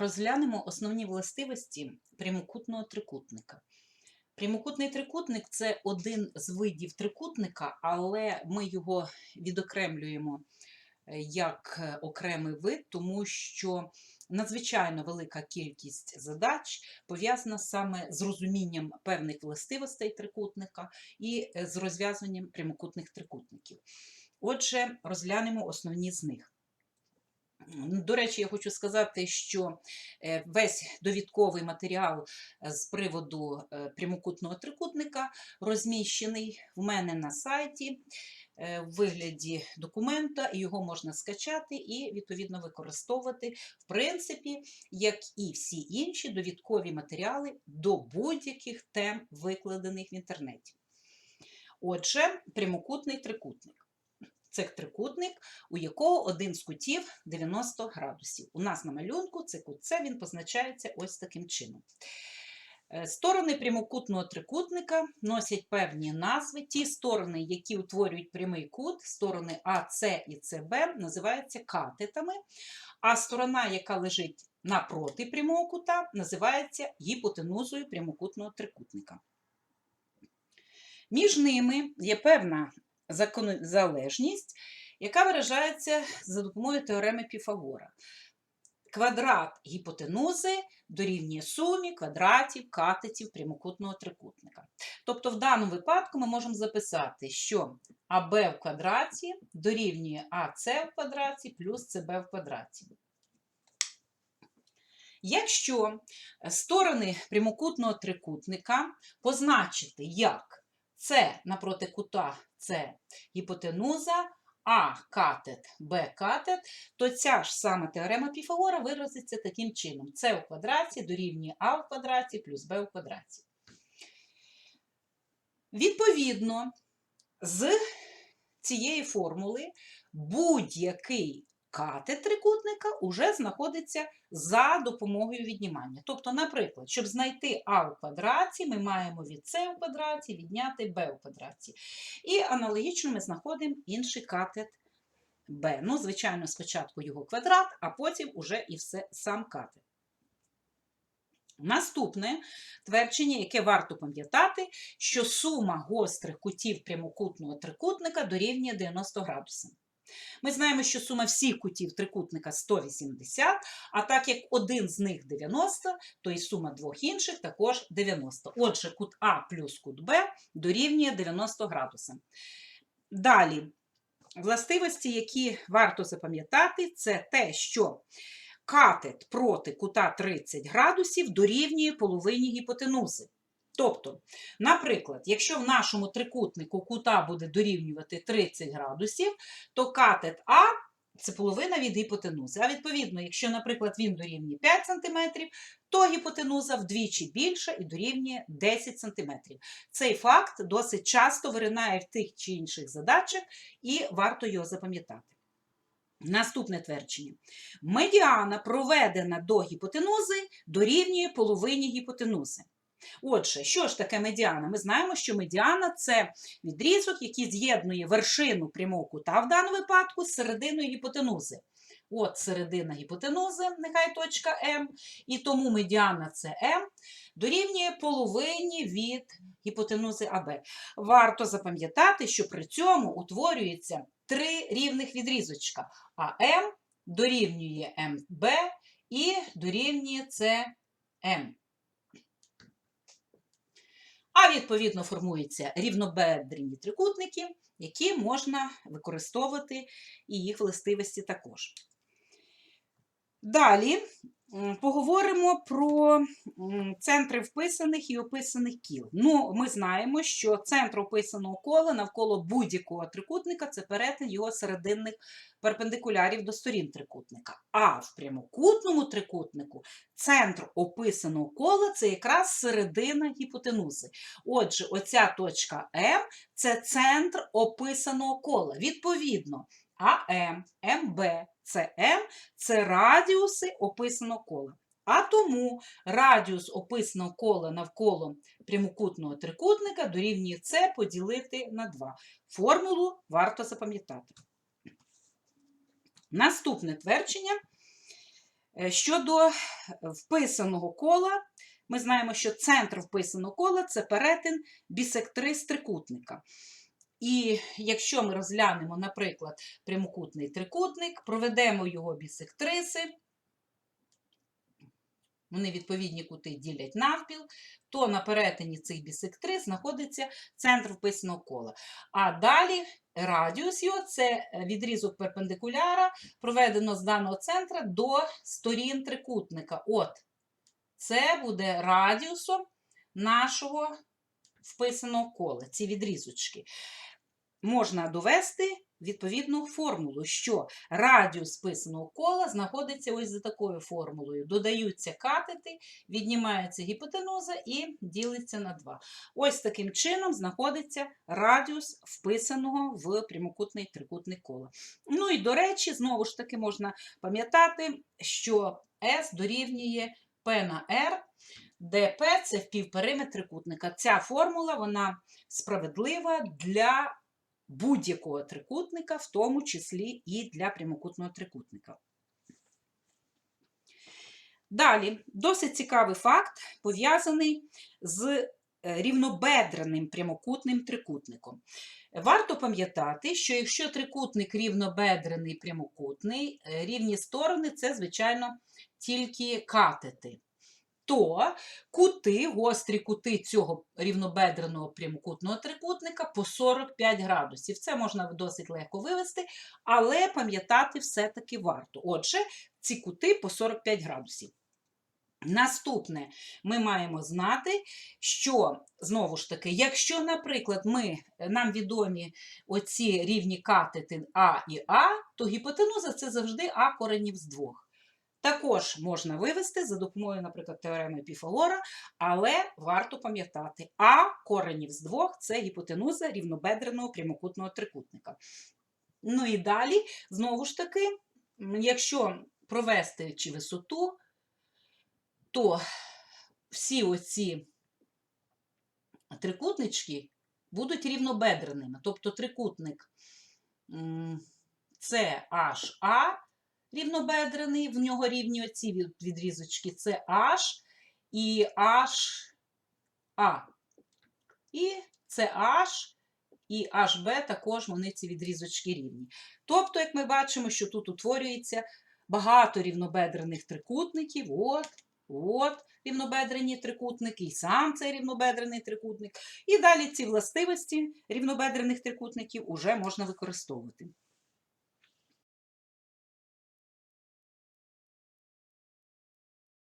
Розглянемо основні властивості прямокутного трикутника. Прямокутний трикутник це один з видів трикутника, але ми його відокремлюємо е, як е, окремий вид, тому що надзвичайно велика кількість задач пов'язана саме з розумінням певних властивостей трикутника і е, з розв'язанням прямокутних трикутників. Отже, розглянемо основні з них. До речі, я хочу сказати, що е, весь довідковий матеріал е, з приводу е, прямокутного трикутника розміщений в мене на сайті в вигляді документа, його можна скачати і відповідно використовувати, в принципі, як і всі інші довідкові матеріали до будь-яких тем, викладених в інтернеті. Отже, прямокутний трикутник. Це трикутник, у якого один з кутів 90 градусів. У нас на малюнку це кут С, він позначається ось таким чином. Е, Сторони прямокутного трикутника носять певні назви. Ті сторони, які утворюють прямий кут, сторони АС і СБ, називаються катетами, а сторона, яка лежить напроти прямого кута, називається гіпотенузою прямокутного трикутника. Між ними є певна законозалежність, яка виражається за допомогою теореми Піфагора. Квадрат гіпотенузи дорівнює сумі квадратів катетів прямокутного трикутника. Тобто, в даному випадку ми можемо записати, що АБ в квадраті дорівнює АС в квадраті плюс СБ в квадраті. Якщо сторони прямокутного трикутника позначити як С напроти кута це гіпотенуза, А катет, Б катет, то ця ж сама теорема Піфагора виразиться таким чином. С у квадраті дорівнює А в квадраті плюс Б у квадраті. Відповідно, з цієї формули будь-який катет трикутника уже знаходиться за допомогою віднімання. Тобто, наприклад, щоб знайти а у квадраті, ми маємо від С у квадраті відняти Б у квадраті. І аналогічно ми знаходимо інший катет Б. Ну, звичайно, спочатку його квадрат, а потім уже і все сам катет. Наступне твердження, яке варто пам'ятати, що сума гострих кутів прямокутного трикутника дорівнює 90 градусам. Ми знаємо, що сума всіх кутів трикутника 180, а так як один з них 90, то і сума двох інших також 90. Отже, кут А плюс кут Б дорівнює 90 градусам. Далі, властивості, які варто запам'ятати, це те, що катет проти кута 30 градусів дорівнює половині гіпотенузи. Тобто, наприклад, якщо в нашому трикутнику кута буде дорівнювати 30 градусів, то катет А це половина від гіпотенузи. А відповідно, якщо, наприклад, він дорівнює 5 см, то гіпотенуза вдвічі більша і дорівнює 10 см. Цей факт досить часто виринає в тих чи інших задачах, і варто його запам'ятати. Наступне твердження. Медіана, проведена до гіпотенузи, дорівнює половині гіпотенузи. Отже, що ж таке медіана? Ми знаємо, що медіана це відрізок, який з'єднує вершину прямого кута в даному випадку з серединою гіпотенузи. От середина гіпотенузи, нехай точка М, і тому медіана це М, дорівнює половині від гіпотенузи АБ. Варто запам'ятати, що при цьому утворюється три рівних відрізочка, а М дорівнює МБ і дорівнює СМ. А відповідно формуються рівнобедрені трикутники, які можна використовувати і їх властивості також. Далі поговоримо про центри вписаних і описаних кіл. Ну, ми знаємо, що центр описаного кола навколо будь-якого трикутника це перетин його серединних перпендикулярів до сторін трикутника. А в прямокутному трикутнику центр описаного кола це якраз середина гіпотенузи. Отже, оця точка М це центр описаного кола. Відповідно, АМ, МБ, СМ це радіуси описаного кола. А тому радіус описаного кола навколо прямокутного трикутника дорівнює С поділити на 2. Формулу варто запам'ятати. Наступне твердження Е, Щодо вписаного кола, ми знаємо, що центр вписаного кола це перетин бісектрис трикутника. І якщо ми розглянемо, наприклад, прямокутний трикутник, проведемо його бісектриси, вони відповідні кути ділять навпіл, то на перетині цих бісектрис знаходиться центр вписаного кола. А далі радіус його це відрізок перпендикуляра, проведено з даного центра до сторін трикутника. От, це буде радіусом нашого вписаного кола, ці відрізочки. Можна довести відповідну формулу, що радіус вписаного кола знаходиться ось за такою формулою. Додаються катети, віднімається гіпотенуза і ділиться на 2. Ось таким чином знаходиться радіус вписаного в прямокутний трикутник кола. Ну і до речі, знову ж таки можна пам'ятати, що S дорівнює P на R, P – це впівпериметр трикутника. Ця формула вона справедлива для будь-якого трикутника, в тому числі і для прямокутного трикутника. Далі, досить цікавий факт, пов'язаний з е, рівнобедреним прямокутним трикутником. Варто пам'ятати, що якщо трикутник рівнобедрений прямокутний, е, рівні сторони це, звичайно, тільки катети. То кути, гострі кути цього рівнобедреного прямокутного трикутника по 45 градусів. Це можна досить легко вивести, але пам'ятати все-таки варто. Отже, ці кути по 45 градусів. Наступне ми маємо знати, що, знову ж таки, якщо, наприклад, ми, нам відомі оці рівні катети А і А, то гіпотенуза це завжди А коренів з двох. Також можна вивести за допомогою, наприклад, теореми Піфагора, але варто пам'ятати, А коренів з двох це гіпотенуза рівнобедреного прямокутного трикутника. Ну і далі, знову ж таки, якщо провести чи висоту, то всі оці трикутнички будуть рівнобедреними. Тобто трикутник CHA рівнобедрений, в нього рівні оці відрізочки це H і HA. І це H і HB також вони ці відрізочки рівні. Тобто, як ми бачимо, що тут утворюється багато рівнобедрених трикутників. От, от рівнобедрені трикутники, і сам цей рівнобедрений трикутник. І далі ці властивості рівнобедрених трикутників уже можна використовувати.